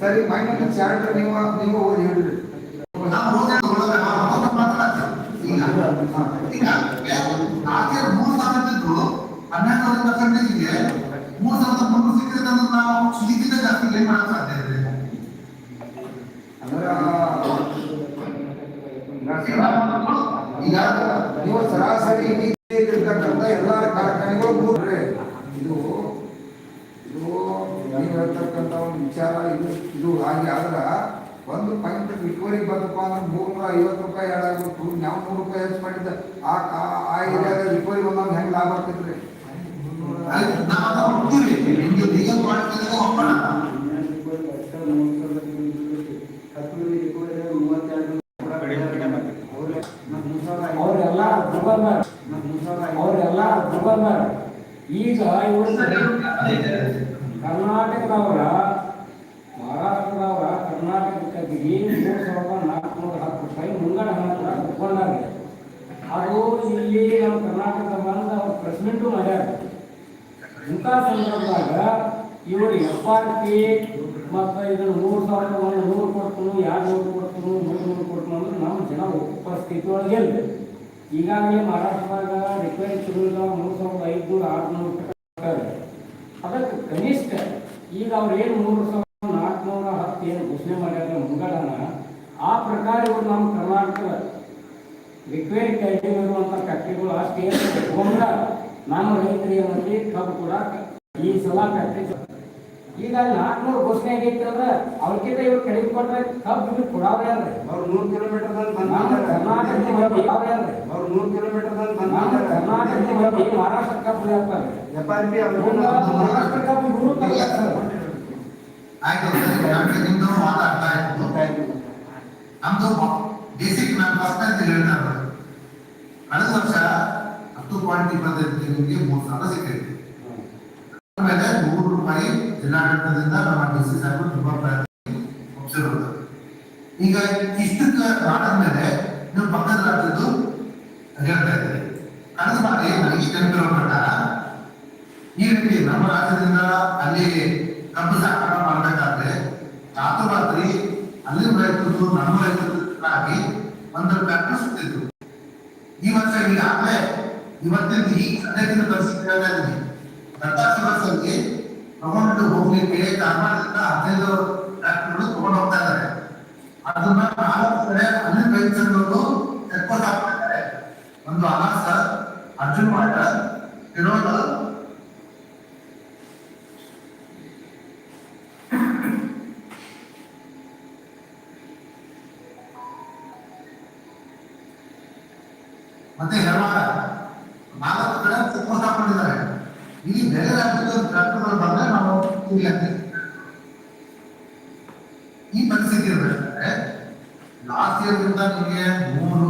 ಸರಿ minus charter ನೀವು ನೀವು ಓದಿ ಹೇಳ್ರಿ. ನಾವು ಅವ್ರ ಮಾತ್ರ ಈಗ ಈಗ ಆಕೆ ಮೂರು ಸಾವಿರ ಇದ್ದು ಹನ್ನೆರಡು ಸಾವಿರ ಪರ್ಸೆಂಟೇಜ್ಗೆ ಮೂರು ಸಾವಿರದ ಮುನ್ನೂರು ಸಿಕ್ಕಿದ್ರೆ ಅದನ್ನ ನಾವು ಇದಕ್ಕಿಂತ ಜಾಸ್ತಿ ಏನ್ ಮಾಡಕ್ ಸಾಧ್ಯ ಇದೆ. ಈಗ ನೀವು ಸರಾಸರಿ ಇರ್ತಕ್ಕಂಥ ಎಲ್ಲ ಕಾರ್ಖಾನೆಗಳು ಮೂರ್ರೆ ಇದು ಇದು ನೀವು ಹೇಳ್ತಕ್ಕಂಥ ಒಂದು ವಿಚಾರ, ಇದು ಇದು ಹಾಗೆ ಆದ್ರೆ ಒಂದು ಪಾಯಿಂಟ್ ರಿಕವರಿ ಬಂದಪ್ಪ ಅಂದ್ರೆ ಮೂರ್ನೂರ ಐವತ್ತು ರೂಪಾಯಿ ಎರಡಾಗ್ಬಿಟ್ಟು ನಾವು ನೂರು ರೂಪಾಯಿ ಹೆಚ್ಚು ಮಾಡಿದ್ದೆ ಆ ಆ- ಏರಿಯಾದ ರಿಕವರಿ ಬಂದಾಗ ಹೆಂಗೆ ಲಾಭ ಆಗ್ತೈತ್ರಿ ಆಯ್ತು, ನಾವು ಅದನ್ನ ಒಪ್ತೀವಿ ನಿಮ್ಗೆ ಲೀಗಲ್ ಕ್ವಾಲಿಟಿ ಒಪ್ಪೋಣ ಅವರೆಲ್ಲ ಗವರ್ನರ್ ಅವರೆಲ್ಲ ಗವರ್ನರ್ ಈಗ ಇವರು ಕರ್ನಾಟಕದವರ ಮಹಾರಾಷ್ಟ್ರದವರ ಕರ್ನಾಟಕಕ್ಕೆ ಮೂರು ಸಾವಿರದ ನಾಲ್ಕುನೂರ ಹತ್ತು ರೂಪಾಯಿ ಮುಂಗಡ ಹಣ ಕೂಡ ತಗೊಂಡಾರೆ ಅದು ಇಲ್ಲಿ ನಮ್ಮ ಕರ್ನಾಟಕದ ಬಂದು ಅವ್ರು ಪ್ರೆಸಿಡೆಂಟು ಮಾಡ್ಯಾರ ಇಂಥ ಸಂದರ್ಭದಾಗ ಇವರು ಎಫ್ ಆರ್ ಪಿ ಮತ್ತು ಇದನ್ನು ಮೂರು ಸಾವಿರ ಒಂದು ನೂರು ಕೊಡ್ತನು, ಎರಡು ನೂರು ಕೊಡ್ತನು, ಮೂರು ನೂರು ಕೊಡ್ತನು ಅಂದ್ರೆ ನಮ್ಮ ಜನ ಉಪಸ್ಥಿತಿ ಸ್ಥಿತಿ ಒಳಗೆ ಇಲ್ಲ ಈಗಾಗಲೇ ಮಹಾರಾಷ್ಟ್ರದಾಗ ರಿಪೇರಿ ಶುರು ಮೂರು ಸಾವಿರದ ಐದುನೂರು ಆರುನೂರು ರೂಪಾಯಿ ಅದಕ್ಕೆ ಕನಿಷ್ಠ ಈಗ ಅವ್ರು ಏನು ಮೂರು ಸಾವಿರದ ನಾಲ್ಕುನೂರ ಹತ್ತು ಏನು ಘೋಷಣೆ ಮಾಡ್ಯಾರ ಮುಂಗಡನ, ಆ ಪ್ರಕಾರ ಇವರು ನಮ್ಮ ಕರ್ನಾಟಕ ರಿಕ್ವೈರಿ ಕ್ಯಾಟಗರಿ ಇರುವಂಥ ಫ್ಯಾಕ್ಟ್ರಿಗಳು ಅಷ್ಟು ತಗೊಂಡ ರೈತರಿಗೆ ಮಂದಿ ಕಬ್ಬು ಕೂಡ ಈ ಸಲ ಫ್ಯಾಕ್ಟ್ರಿ ಈಗ ನಾಲ್ಕುನೂರು ಘೋಷಣೆ ಆಗೈತೆ ಅಂದ್ರೆ ಅವ್ರಿಗಿಂತ ಇವ್ರು ಕಡಿಮೆ ಕೊಟ್ರೆ ಕಬ್ಬು ಇವ್ರು ಕೊಡಾವ್ರೆ ಅಂದ್ರೆ ಅವ್ರು ನೂರು ಕಿಲೋಮೀಟರ್ ಕರ್ನಾಟಕದ ಅವ್ರು ನೂರು ಕಿಲೋಮೀಟರ್ ಕರ್ನಾಟಕದ ಮಹಾರಾಷ್ಟ್ರ ಕಬ್ಬು ಪಿ ಮಹಾರಾಷ್ಟ್ರ ಕಬ್ಬು ಇವ್ರು ಆಯ್ತು ನಮ್ಗೆ ನಿಮ್ದು ಮಾತಾಡ್ತಾ ಇತ್ತು ನಮ್ದು ಬೇಸಿಕ್ ನಾನು ಫಸ್ಟ್ ಅಂತ ಕಳೆದ ವರ್ಷ ಹತ್ತು ಪಾಯಿಂಟ್ ಇಪ್ಪತ್ತೈದು ನಿಮಗೆ ಮೂರು ಸಾವಿರ ಸಿಕ್ಕಿದೆ ಆಮೇಲೆ ನೂರು ರೂಪಾಯಿ ಜಿಲ್ಲಾಡಳಿತದಿಂದ ನಮ್ಮ ಡಿ ಸಿ ಸಾಹೇಬರು ತುಂಬಾ ಪ್ರಯತ್ನ ಈಗ ಇಷ್ಟಕ್ಕೆ ಮಾಡಾದ್ಮೇಲೆ ನೀವು ಪಕ್ಕದ ರಾಜ್ಯದ್ದು ಹೇಳ್ತಾ ಇದ್ದೀರಿ ಕಳೆದ ಬಾರಿ ನನಗೆ ನೆನಪಿರೋ ಪ್ರಕಾರ ಈ ರೀತಿ ನಮ್ಮ ರಾಜ್ಯದಿಂದ ಅಲ್ಲಿ ಕಬ್ಬು ಸಾಕಾಣ ಮಾಡಬೇಕಾದ್ರೆ ರಾತ್ರಿ ಅಲ್ಲಿ ರೈತರು ನಮ್ಮ ರೈತರಾಗಿ ಒಂದು ಪ್ರಕಟಿಸುತ್ತಿದ್ರು ಸುತ್ತಿದ್ರು ಈ ವರ್ಷ ಈಗಾಗಲೇ ಇವತ್ತಿನ ಈ ಸದ್ಯದಿಂದ ಪರಿಸ್ಥಿತಿ ಹೇಳ್ತಾ ಇದ್ದೀನಿ ದತ್ತಾಂಶ ವರ್ಷದಲ್ಲಿ ತಗೊಂಡು ಹೋಗ್ಲಿಕ್ಕೆ ಕಾರ್ಮಾಡದಿಂದ ಹದಿನೈದು ಡಾಕ್ಟರ್ಗಳು ತಗೊಂಡು ಹೋಗ್ತಾ ಇದ್ದಾರೆ. ಅದನ್ನ ನಾಲ್ಕು ಕಡೆ ಅಲ್ಲಿ ರೈತರು ತೆಕ್ಕೊಂಡು ಹಾಕ್ತಾ ಇದ್ದಾರೆ. ಒಂದು ಅನಾಸ ಅರ್ಜುನ್ ಮಾಡ ಇರೋದು ಮತ್ತೆ ಹೆರವಾಡ ನಾಲ್ಕು ಕಡೆ ಸಪೋರ್ಟ್ ಹಾಕೊಂಡಿದ್ದಾರೆ ಇಲ್ಲಿ ಬೇರೆ ರಾಜ್ಯದ ಟ್ರ್ಯಾಕ್ಟರ್ಗಳು ಬಂದ್ರೆ ನಾವು ಇಲ್ಲಿ ಅಂತೀವಿ. ಈ ಲಾಸ್ಟ್ ಇಯರ್ ಗಿಂತ ನಿಮಗೆ ಮೂರು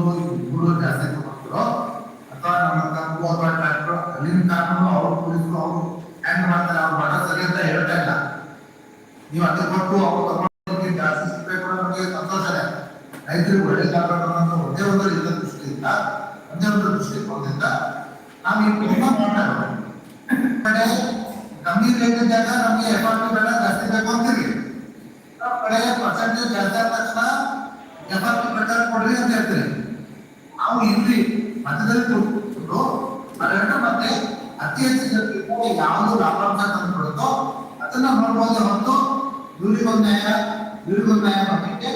ಮೂರು ಜಾಸ್ತಿ ತಗೊಂಡ್ರು ಅಥವಾ ನಮ್ಮ ತಪ್ಪು ಅಥವಾ ಟ್ರ್ಯಾಕ್ಟರ್, ಅಲ್ಲಿನ ಕಾನೂನು ಅವ್ರ ಪೊಲೀಸರು ಅವರು ಹ್ಯಾಂಗ್ ಮಾಡ್ತಾರೆ, ಅವ್ರು ಮಾಡೋ ಸರಿ ಅಂತ ಹೇಳ್ತಾ ಇಲ್ಲ. ನೀವು ಅದೇ ಕೊಟ್ಟು ಅವ್ರು ತಗೊಂಡು ಜಾಸ್ತಿ ಸಿಗ್ಬೇಕು ನಮಗೆ ಸಂತೋಷ ಇದೆ. ರೈತರಿಗೆ ಒಳ್ಳೇದಾಗಬೇಕು ಅನ್ನೋ ಒಂದೇ ಒಂದು ರೀತಿಯ ದೃಷ್ಟಿಯಿಂದ, ಒಂದೇ ಒಂದು ದೃಷ್ಟಿಕೋನದಿಂದ ನಾವು ಈ ಪ್ರಯತ್ನ ಮಾಡ್ತಾ ಇರೋದು. ಕಡೆ ಕಮ್ಮಿ ರೇಟ್ ಇದ್ದಾಗ ನಮಗೆ ಎಫ್ ಆರ್ ಬೇಡ ಜಾಸ್ತಿ ಬೇಕು ಅಂತೀರಿ? ನಮ್ಮ ಕಡೆ ಪರ್ಸೆಂಟೇಜ್ ಜಾಸ್ತಿ ಆದ ತಕ್ಷಣ ಎಫರ್ಟ್ ಬೆಟರ್ ಕೊಡ್ರಿ ಅಂತ ಹೇಳ್ತೀರಿ. ನಾವು ಇಲ್ರಿ ಮಧ್ಯದಲ್ಲಿ ಕೊಟ್ಟು ಅದನ್ನ ಮತ್ತೆ ಅತಿ ಹೆಚ್ಚು ಜನರಿಗೆ ಯಾವುದು ಲಾಭಾಂಶ ತಂದ್ಕೊಡುತ್ತೋ ಅದನ್ನ ನೋಡ್ಬೋದು ಹೊರತು ಇವ್ರಿಗೊಂದು ನ್ಯಾಯ ಇವ್ರಿಗೊಂದು ನ್ಯಾಯ ಮಾಡಲಿಕ್ಕೆ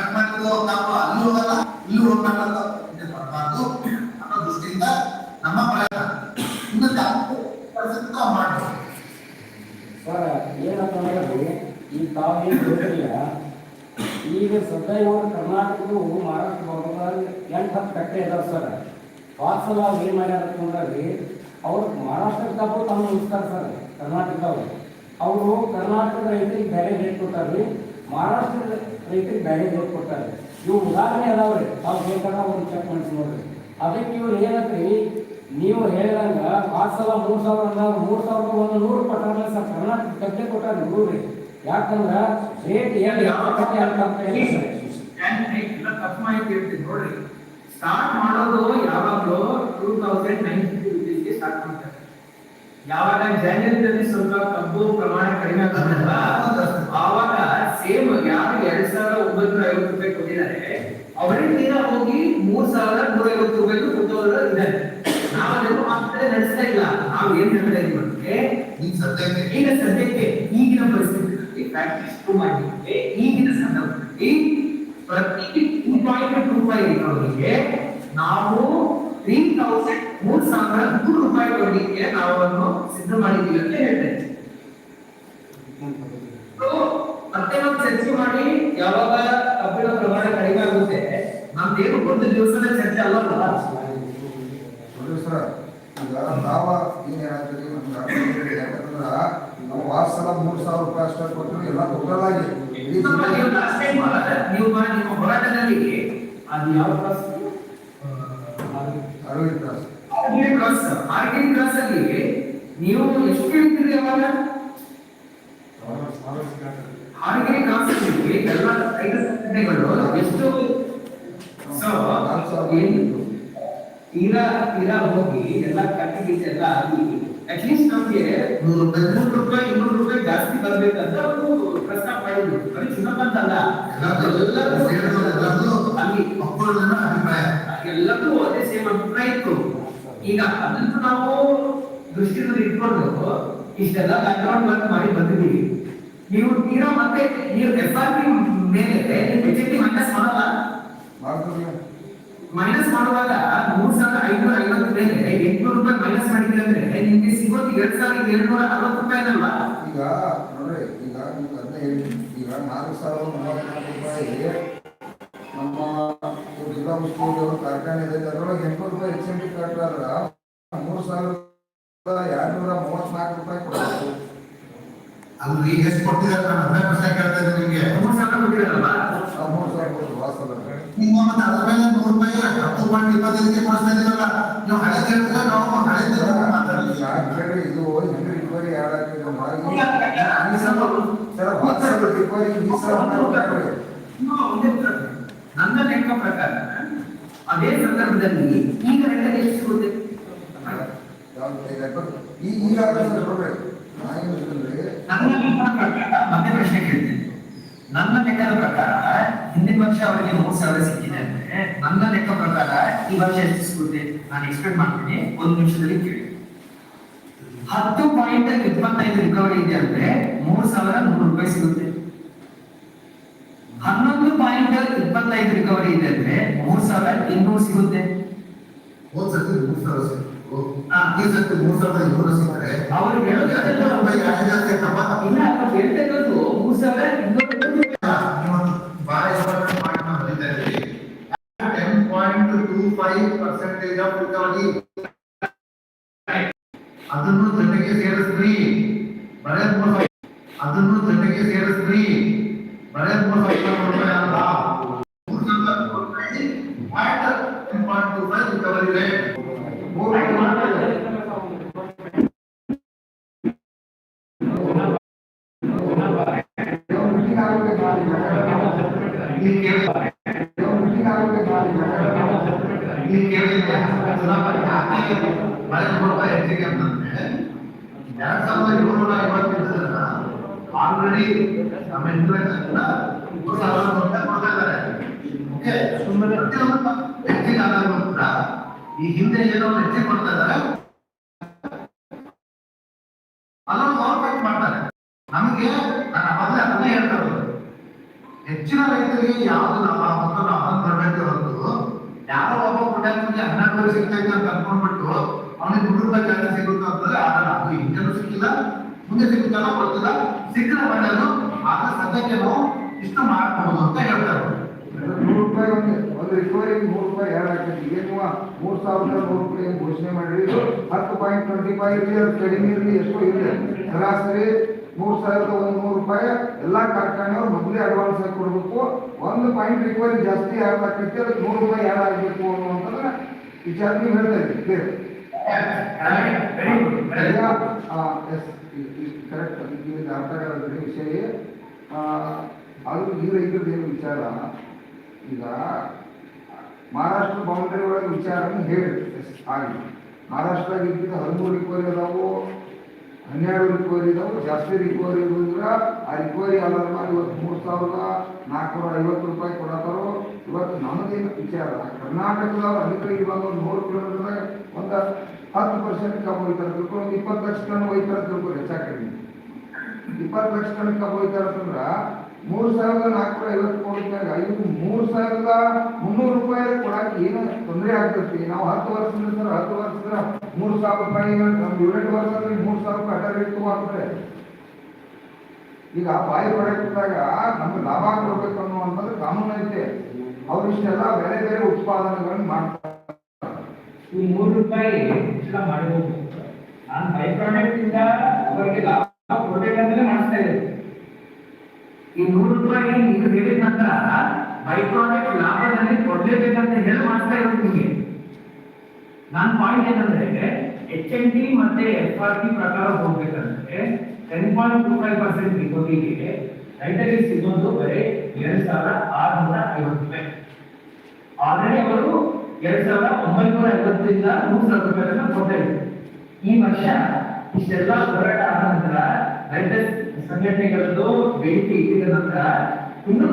ನೀವು ಕಟ್ ಮಾಡಿದ್ರು ನಾವು ಅಲ್ಲಿ ಹೋಗಲ್ಲ, ಇಲ್ಲಿ ಹೋಗಲ್ಲ ಮಾಡಬಾರ್ದು ಅನ್ನೋ ದೃಷ್ಟಿಯಿಂದ ನಮ್ಮ ಪ್ರಯತ್ನ. ಇನ್ನು ಪರಿಸ್ಥಿತಿ ನಾವು ಮಾಡ್ಬೋದು ಸರ್ ಈ ತಾವೇನು ಹೇಳಿಲ್ಲ ಈಗ ಸದ್ಯ ಇವರು ಕರ್ನಾಟಕದ್ದು ಮಹಾರಾಷ್ಟ್ರ ಭಾಗದಲ್ಲಿ ಎಂಟು ಹತ್ತು ಕಟ್ಟೆ ಇದಾವೆ ಸರ್. ಪಾರ್ಸಲ್ ಆಗಿ ಏನು ಮಾಡ್ಯಾರ ಅಂತಂದ್ರೆ ಅವ್ರು ಮಹಾರಾಷ್ಟ್ರ ತಪ್ಪು ತಮ್ಮ ಉಳಿಸ್ತಾರೆ ಸರ್, ಕರ್ನಾಟಕದವ್ರು. ಅವರು ಕರ್ನಾಟಕದ ರೈತರಿಗೆ ಬೇರೆ ರೇಟ್ ರೀ ಮಹಾರಾಷ್ಟ್ರದ ರೈತರಿಗೆ ಬೇರೆ ರೇಟ್ ಕೊಡ್ತಾರೆ ಇವು ಉದಾಹರಣೆ ಅದಾವ್ರಿ. ತಾವು ಬೇಕಾದ ಒಂದು ಚೆಕ್ ಮಾಡಿಸಿ ನೋಡ್ರಿ. ಅದಕ್ಕೆ ಇವ್ರು ಏನಂತ್ರಿ ನೀವು ಹೇಳಿದಂಗ ಆರು ಸಾವಿರ ಮೂರು ಸಾವಿರ ಅಂದಾಗ ಮೂರು ಸಾವಿರದ ಒಂದು ನೂರು ಕೊಟ್ಟಾರಲ್ಲ ಸರ್ ಕರ್ನಾಟಕ ಕಟ್ಟೆ ಕೊಟ್ಟಾರ ನೋಡ್ರಿ ಯಾಕಂದ್ರೆ ರೇಟ್ ಏನು ಯಾವ ಕಟ್ಟೆ ಅಂತ ಹೇಳಿ ತಪ್ಪು ಮಾಹಿತಿ ಹೇಳ್ತೀನಿ ನೋಡ್ರಿ ಸ್ಟಾರ್ಟ್ ಮಾಡೋದು ಯಾವಾಗಲೂ ಟೂ ತೌಸಂಡ್ ನೈನ್ಟಿ ರುಪೀಸ್ಗೆ ಸ್ಟಾರ್ಟ್ ಮಾಡ್ತಾರೆ. ಯಾವಾಗ ಜಾನ್ವರಿದಲ್ಲಿ ಸ್ವಲ್ಪ ಕಬ್ಬು ಪ್ರಮಾಣ ಕಡಿಮೆ ಆಗ್ತದಲ್ಲ ಆವಾಗ ಸೇಮ್ ಯಾರು ಎರಡ್ ಸಾವಿರ ಒಂಬೈನೂರ ಐವತ್ತು ರೂಪಾಯಿ ಕೊಟ್ಟಿದ್ದಾರೆ ಅವರೇ ತೀರಾ ಹೋಗಿ ಮೂರ್ ಸಾವಿರ ನೂರ ಐವತ್ತು ರೂಪಾಯಿ ಕೊಟ್ಟವರು ಇದೆ. ನಾವು ಅದನ್ನು ಮಾತ್ರ ನಡೆಸ್ತಾ ಇಲ್ಲ. ನಾವು ಏನ್ ಹೇಳ್ತಾ ಇದೀವಿ ಅಂದ್ರೆ ಈಗ ಸದ್ಯಕ್ಕೆ ಈಗ ಸದ್ಯಕ್ಕೆ ಈಗಿನ ಪರಿಸ್ಥಿತಿಯಲ್ಲಿ ಪ್ರಾಕ್ಟೀಸ್ ಮಾಡಲಿಕ್ಕೆ ಈಗಿನ ಸಂದರ್ಭದಲ್ಲಿ ಪ್ರತಿ ಟೂ ಪಾಯಿಂಟ್ ಟೂ ಫೈವ್ ಇರೋರಿಗೆ ನಾವು ತ್ರೀ ತೌಸಂಡ್ ಮೂರ್ ಸಾವಿರ ನೂರು ರೂಪಾಯಿ ಕೊಡಲಿಕ್ಕೆ ನಾವು ಅದನ್ನು ಸಿದ್ಧ ಮಾಡಿದ್ದೀವಿ ಅಂತ ಹೇಳ್ತೇನೆ ಮತ್ತೆ ನಾವು ಚರ್ಚೆ ಮಾಡಿ ಯಾವಾಗ ಕಬ್ಬಿಣ ಪ್ರಮಾಣ ಕಡಿಮೆ ಆಗುತ್ತೆ ನಮ್ದೇನು ಒಂದು ದಿವಸದ ಚರ್ಚೆ ಅಲ್ಲ ನೋಡಿ ಸರ್ ಈಗ ತಾವ ಏನ್ ಹೇಳತ್ತೀರಿ ನಮ್ಗೆ ಅರ್ಥ ಆಗ್ತಿದೆ. ಯಾಕಂದ್ರ ನಾವು ವಾರ ಸಲ ಮೂರ್ ಸಾವಿರ ರೂಪಾಯಿ ಅಷ್ಟೇ ಕೊಟ್ಟರು ಎಲ್ಲ ಟೋಟಲ್ ಆಗಿ ನೀವು ನೀವು ನಿಮ್ಮ ಹೋರಾಟದಲ್ಲಿ ಅದು ಯಾವ ಕ್ಲಾಸ್ ಅರವತ್ತು ತಾಸು ಆರ್ಗಿನ್ ಕ್ರಾಸ್ ಆರ್ಗಿನ್ ಕ್ರಾಸ್ ಅಲ್ಲಿ ನೀವು ಎಷ್ಟು ಹೇಳ್ತೀರಿ ಅವಾಗ ಆರ್ಗಿನ್ ಕ್ರಾಸ್ ಅಲ್ಲಿ ಎಲ್ಲ ಐದು ಸಂಘಟನೆಗಳು ಎಷ್ಟು ಸೊ ನಾಲ್ಕು ಸಾವಿರ ಏನು ತೀರಾ ತೀರಾ ಹೋಗಿ ಎಲ್ಲ ಕಟ್ಟಿ ಎಲ್ಲ ಆಗಿ ಅಟ್ಲೀಸ್ಟ್ ನಮ್ಗೆ ನೂರು ರೂಪಾಯಿ ನೂರು ರೂಪಾಯಿ ಇನ್ನೂರು ರೂಪಾಯಿ ಜಾಸ್ತಿ ಬರ್ಬೇಕಂತ ಅವರು ಪ್ರಸ್ತಾಪ ಮಾಡಿದ್ರು ಬರೀ ಚುನಾವಣೆ ಅಲ್ಲ ಎಲ್ಲರೂ ಸೇರಿದ್ರು, ಎಲ್ಲರೂ ಅಲ್ಲಿ ಒಪ್ಪಂದದ ಅಭಿಪ್ರಾಯ ಎಲ್ಲಕ್ಕೂ ಅದೇ ಸೇಮ್ ಅಭಿಪ್ರಾಯ ಇತ್ತು ಈಗ ಅದನ್ನು ನಾವು ದೃಷ್ಟಿಯಲ್ಲಿ ಇಟ್ಕೊಂಡು ಇಷ್ಟೆಲ್ಲ ಬ್ಯಾಕ್ಗ್ರೌಂಡ್ ವರ್ಕ್ ಮಾಡಿ ಬಂದಿದ್ದೀವಿ ನೀವು ತೀರಾ ಮತ್ತೆ ನೀವು ಎಫ್ ಆರ್ ಪಿ ಮೇಲೆ ನೀವು ಎಚ್ ಟಿ ಮೈನಸ್ ಮಾಡಲ್ಲ ಮಾಡ್ತೀವಿ ಮೈನಸ್ ಮಾಡುವಾಗ ಮೂರ್ ಸಾವಿರದ ಐನೂರ ಐವತ್ತು ಎಂಟ್ನೂರು ರೂಪಾಯಿ ಮೈನಸ್ ಮಾಡಿದ್ರೆ ಅಂದ್ರೆ ನಿಮ್ಗೆ ಸಿಗೋದು ಎರಡ್ ಸಾವಿರದ ಏಳ್ನೂರ ಅರವತ್ತು ರೂಪಾಯಿ ಅಲ್ವಾ ಈಗ ನೋಡ್ರಿ ಈಗ ನೀವು ಅದನ್ನ ಈಗ ನಾಲ್ಕು ಸಾವಿರದ ಮೂವತ್ನಾಲ್ಕು ರೂಪಾಯಿ ನಮ್ಮ ಜಿಲ್ಲಾ ಉಸ್ತುವಾರಿ ಅವ್ರ ಕಾರ್ಖಾನೆ ಇದೆ ಅದರೊಳಗೆ ಎಂಟುನೂರು ರೂಪಾಯಿ ಎಚ್ ಎಂ ಟಿ ಕಟ್ಟಾದ್ರ ಮೂರು ಸಾವಿರದ ಎರಡ್ನೂರ ಮೂವತ್ನಾಲ್ಕು ರೂಪಾಯಿ ಕೊಡಬೇಕು. ಅಲ್ಲಿ ಎಷ್ಟು ಕೊಟ್ಟಿದ್ದಾರೆ ನಾನು ಹದಿನೈದು ಪರ್ಸೆಂಟ್ ಕೇಳ್ತಾ ಇದ್ದೀನಿ ನಿಮಗೆ. ಮೂರು ಸಾವಿರ ಕೊಟ್ಟಿದ್ದಾರಲ್ಲ ಮೂರು ಸಾವಿರ ಕೊಟ್ಟು ವಾಸದ ನಿಮ್ಮ ಮತ್ತೆ ಅದ್ರ ಮೇಲೆ ನೂರು ರೂಪಾಯಿ ಹತ್ತು ಪಾಯಿಂಟ್ ಇಪ್ಪತ್ತೈದಕ್ಕೆ ಕೊಡಿಸ್ತಾ ಇದ್ದೀವಲ್ಲ ನೀವು ಹಳೆ ಹೇಳ್ತಾರೆ ನಾವು ಹಳೆ ಯಾಕಂದ್ರೆ ಇದು ಹೆಂಗ್ ರಿಕವರಿ ಯಾರು ಈ ಸಲ ಸರ್ ವಾಟ್ಸಪ್ ರಿಕವರಿ ಈ ಸಲ. ನನ್ನ ಲೆಕ್ಕ ಪ್ರಕಾರ ಅದೇ ಸಂದರ್ಭದಲ್ಲಿ ಈಗ ರೆಂಟಲ್ ಎಷ್ಟು ಸಿಗುತ್ತೆ ಈಗ ಇದೆ? ಈ ಈಗ ಅದನ್ನ ನೋಡ್ರಿ ನಾ ಏನ್ ಹೇಳ್ತೀನಿ ನನ್ನ ಲೆಕ್ಕದ ಪ್ರಕಾರ ಪ್ರಶ್ನೆ ಕೇಳ್ತೀನಿ ನನ್ನ ಲೆಕ್ಕದ ಪ್ರಕಾರ ಹಿಂದಿನ ವರ್ಷ ಅವರಿಗೆ ಮೂರ್ ಸಾವಿರ ಸಿಕ್ಕಿದೆ ಅಂದ್ರೆ ನನ್ನ ಲೆಕ್ಕ ಪ್ರಕಾರ ಈ ವರ್ಷ ಎಷ್ಟು ಸಿಗುತ್ತೆ? ನಾನು ಎಕ್ಸ್ಪೆಕ್ಟ್ ಮಾಡ್ತೀನಿ ಒಂದು ನಿಮಿಷದಲ್ಲಿ ಕೇಳಿ. ಹತ್ತು ಪಾಯಿಂಟ್ ಇಪ್ಪತ್ತೈದು ರಿಕವರಿ ಇದೆ ಅಂದ್ರೆ ಮೂರ್ ಸಾವಿರ ನೂರು ರೂಪಾಯಿ ಸಿಗುತ್ತೆ. ಹನ್ನೊಂದು ಪಾಯಿಂಟ್ ಇಪ್ಪತ್ತೈದು ರಿಕವರಿ ಇದೆ ಅಂದ್ರೆ ಮೂರ್ ಸಾವಿರ ಇನ್ನೂರು ಸಿಗುತ್ತೆ. ಹೋದ್ ಸರ್ತಿ ಮೂರ್ ಸಾವಿರ ಸಿಕ್ತು ಹಾ. ಈ ಸರ್ತಿ ಮೂರ್ ಸಾವಿರದ ಇನ್ನೂರು ಸಿಕ್ಕರೆ ಅವ್ರು ಜಾಸ್ತಿ ಇಲ್ಲ ಅವ್ರು ಮೂರ್ ಸಾವಿರ ಇನ್ನೂರು ನೀವು ಭಾಳ ಇಂಪಾರ್ಟೆಂಟ್ ಪಾಯಿಂಟ್ ನಾವು ಬರೀತಾ ಇದ್ದೀವಿ ten point two five percentage of recovery ಅದನ್ನು ಜೊತೆಗೆ ಸೇರಿಸ್ರಿ ಬರೇ ಮೂರ್ ಸಾವಿರ ಅದನ್ನು ಜೊತೆಗೆ ಸೇರಿಸ್ರಿ ಬರೇ ಮೂರ್ ಸಾವಿರ ರೂಪಾಯಿ ಅಲ್ಲ ಮೂರ್ ಸಾವಿರ ರೂಪಾಯಿ ten point two five recovery rate ಮೂರು ಮೀಟಿಂಗ್ ಆಗ್ಬೇಕು ಇಲ್ಲಿ ಕೇಳಿ ಮೀಟಿಂಗ್ ಆಗ್ಬೇಕು ಇಲ್ಲಿ ಕೇಳಿದ್ರೆ ಚುನಾವಣೆ ಆಗಿ ಮಳೆ ಮೂರು ರೂಪಾಯಿ ಹೆಚ್ಚಿಗೆ ಅಂತಂದ್ರೆ ಎರಡ್ ಸಾವಿರದ ಏಳ್ನೂರ ಐವತ್ತಿದ್ದನ್ನ ಆಲ್ರೆಡಿ ನಮ್ಮ ಸಾವಿರ ರೂಪಾಯಿ ಕೊಡ್ತಾ ಇದ್ದಾರೆ ಓಕೆ? ಪ್ರತಿಯೊಂದು ಹೆಚ್ಚಿಗೆ ಆದಾಗೂ ಕೂಡ ಈ ಹಿಂದೆ ಏನೋ ವ್ಯಕ್ತಿ ಕೊಡ್ತಾ ಇದ್ದಾರೆ. ಅದನ್ನು ಗೌರ್ಮೆಂಟ್ ಮಾಡ್ತಾರೆ. ನಮಗೆ ನಾನು ಅವಾಗಲೇ ಅದನ್ನೇ ಹೇಳ್ತಾ ಇರೋದು. ಹೆಚ್ಚಿನ ರೈತರಿಗೆ ಯಾವ್ದು ನಮ್ಮ ಆಗುತ್ತೋ ನಾವು ಅದನ್ನ ಬರಬೇಕು ಹೊರತು ಯಾರೋ ಒಬ್ಬ ಪುಟ್ಟಾಕಿಗೆ ಹನ್ನೆರಡು ಸಿಗ್ತೈತೆ ಅಂತ ಅನ್ಕೊಂಡ್ಬಿಟ್ಟು ಅವನಿಗೆ ನೂರು ರೂಪಾಯಿ ಜಾಸ್ತಿ ಸಿಗುತ್ತೆ ಅಂತಂದ್ರೆ ಆಗ ಅದು ಹಿಂದೆನೂ ಸಿಕ್ಕಿಲ್ಲ. ಮುಂದೆ ಸಿಗುತ್ತಲ್ಲ ಗೊತ್ತಿಲ್ಲ ಸಿಕ್ಕಿದ ಒಳ್ಳೆಯದು ಆತ ಸದ್ಯಕ್ಕೆ ನಾವು ಇಷ್ಟು ಮಾಡಬಹುದು ಅಂತ ಹೇಳ್ತಾರೆ. ನೂರು ರೂಪಾಯಿ ಒಂದು ಒಂದು ರಿಕವರಿಗೆ ನೂರು ರೂಪಾಯಿ ಎರಡು ಆಗ್ತೈತಿ ಏನು ಮೂರು ಸಾವಿರದ ನೂರು ರೂಪಾಯಿ ಘೋಷಣೆ ಮಾಡಿರಿ ಹತ್ತು ಪಾಯಿಂಟ್ ಟ್ವೆಂಟಿ ಫೈವ್ ಇರಲಿ ಅದು ಕಡಿಮೆ ಇರಲಿ ಎಷ್ಟೋ ಇರಲಿ ಸರಾಸರಿ ಮೂರು ಸಾವಿರದ ಒಂದು ನೂರು ರೂಪಾಯಿ ಎಲ್ಲ ಕಾರ್ಖಾನೆಯವರು ಮೊದಲೇ ಅಡ್ವಾನ್ಸ್ ಆಗಿ ಕೊಡಬೇಕು ಒಂದು ಪಾಯಿಂಟ್ ರಿಕವರಿ ಜಾಸ್ತಿ ಆಗ್ಲಾಕೈತಿ ಅದಕ್ಕೆ ನೂರು ರೂಪಾಯಿ ಎರಡು ಆಗಬೇಕು ಅನ್ನುವಂಥದ್ದನ್ನ ವಿಚಾರ ನೀವು ಹೇಳ್ತಾ ಇದ್ದೀರಿ clear. ಕರೆಕ್ಟ್ ಈಗ ಅರ್ಥ ಆಗಿದ್ರೆ ವಿಷಯ ಅದು ಈ ಏನು ವಿಚಾರ? ಈಗ ಮಹಾರಾಷ್ಟ್ರ ಬೌಂಡ್ರಿ ಒಳಗೆ ವಿಚಾರನೂ ಹೇಳಿ ಆಗಲಿ ಮಹಾರಾಷ್ಟ್ರದಾಗ ಇದ್ದಿದ್ದು ಹದಿಮೂರು ರಿಕವರಿ ಅದಾವು ಹನ್ನೆರಡು ರಿಕವರಿ ಇದಾವು, ಜಾಸ್ತಿ ರಿಕವರಿ ಇರೋದ್ರ ಆ ರಿಕವರಿ ಅಲ್ಲಲ್ಲ ಇವತ್ತು ಮೂರು ಸಾವಿರದ ನಾಲ್ಕುನೂರ ಐವತ್ತು ರೂಪಾಯಿ ಕೊಡತ್ತಾರೋ ಇವತ್ತು ನಮಗೇನು ವಿಚಾರ? ಕರ್ನಾಟಕದ ಅಲ್ಲಿ ಇವಾಗ ಒಂದು ನೂರು ಕಿಲೋಮೀಟರ್ದಾಗ ಒಂದು ಹತ್ತು ಪರ್ಸೆಂಟ್ ಕಬ್ಬು ಒಯ್ತಾರೆ. ತಿಳ್ಕೊಂಡು ಒಂದು ಇಪ್ಪತ್ತು ಲಕ್ಷ ಟನ್ ಒಯ್ತಾರೆ ತಿಳ್ಕೊಂಡು ಹೆಚ್ಚಾಗಿ ಕಡಿಮೆ. ಇಪ್ಪತ್ತು ಲಕ್ಷ ಟನ್ ಕಬ್ಬು ಒಯ್ತಾರೆ ಅಂತಂದ್ರ ಮೂರು ಸಾವಿರದ ನಾಲ್ಕುನೂರ ಐವತ್ತು ಕೋಟಿನಾಗ ಐದು ಮೂರು ಸಾವಿರದ ಮುನ್ನೂರು ರೂಪಾಯಿ ಕೊಡಕ್ಕೆ ಏನು ತೊಂದರೆ ಆಗ್ತೈತಿ? ನಾವು ಹತ್ತು ವರ್ಷದಿಂದ ಸರ್, ಹತ್ತು ವರ್ಷದ ಮೂರು ಸಾವಿರ ರೂಪಾಯಿ ನಮ್ದು ಏಳೆಂಟು ವರ್ಷ ಅಂದ್ರೆ ಮೂರು ಸಾವಿರ ರೂಪಾಯಿ ಅಡ್ಡ ರೇಟ್ ಅಂದ್ರೆ ಈಗ ಬಾಯಿ ಪ್ರಾಡಕ್ಟ್ದಾಗ ನಮ್ಗೆ ಲಾಭ ಕೊಡ್ಬೇಕು ಅನ್ನುವಂಥದ್ದು ಕಾನೂನು ಐತೆ ಅವ್ರು ಇಷ್ಟೆಲ್ಲ ಬೇರೆ ಬೇರೆ ಉತ್ಪಾದನೆಗಳನ್ನು ಮಾಡ್ತಾರೆ. ಈ ಮೂರು ರೂಪಾಯಿ ಹೆಚ್ಚಳ ಮಾಡಬಹುದು ನಾನು ಬೈ ಪ್ರಾಡಕ್ಟ್ ಇಂದ ಅವರಿಗೆ ಲಾಭ ಕೊಡ್ಬೇಕಂದ್ರೆ ಮಾಡಿಸ್ತಾ ಇದ್ದೇನೆ. ಈ ನೂರು ರೂಪಾಯಿ ನೀವು ಹೇಳಿದ ನಂತರ ಬೈ ಪ್ರಾಡಕ್ಟ್ ಲಾಭದಲ್ಲಿ ಕೊಡ್ಲೇಬೇಕಂತ ಹೇಳಿ ಮಾಡಿಸ್ತಾ ಇರೋದು ನಿಮಗೆ. ನಾನು ಪಾಯಿಂಟ್ ಏನಂದ್ರೆ ಎಚ್ ಎನ್ ಟಿ ಮತ್ತೆ ಎಫ್ ಆರ್ ಟಿ ಪ್ರಕಾರ ಹೋಗ್ಬೇಕಂದ್ರೆ ten point two five percent ರಿಪೋರ್ಟಿಗೆ ರೈತರಿಗೆ ಸಿಗೋದು ಬರೀ ಎರಡು ಸಾವಿರ ಆರುನೂರ ಐವತ್ತು ರೂಪಾಯಿ. ಆಲ್ರೆಡಿ ಅವರು ಎರಡ್ ಸಾವಿರದ ಒಂಬೈನೂರ ಐವತ್ತರಿಂದ ಮೂರು ಸಾವಿರ ರೂಪಾಯಿಗಳನ್ನ ಕೊಡ್ತಾ ಈ ವರ್ಷ ಇಷ್ಟೆಲ್ಲ ಹೋರಾಟ ಆದ ನಂತರ ರೈತ ಸಂಘಟನೆಗಳದ್ದು ಬೇಡಿಕೆ ಇದ್ದ ನಂತರ ಇನ್ನೂ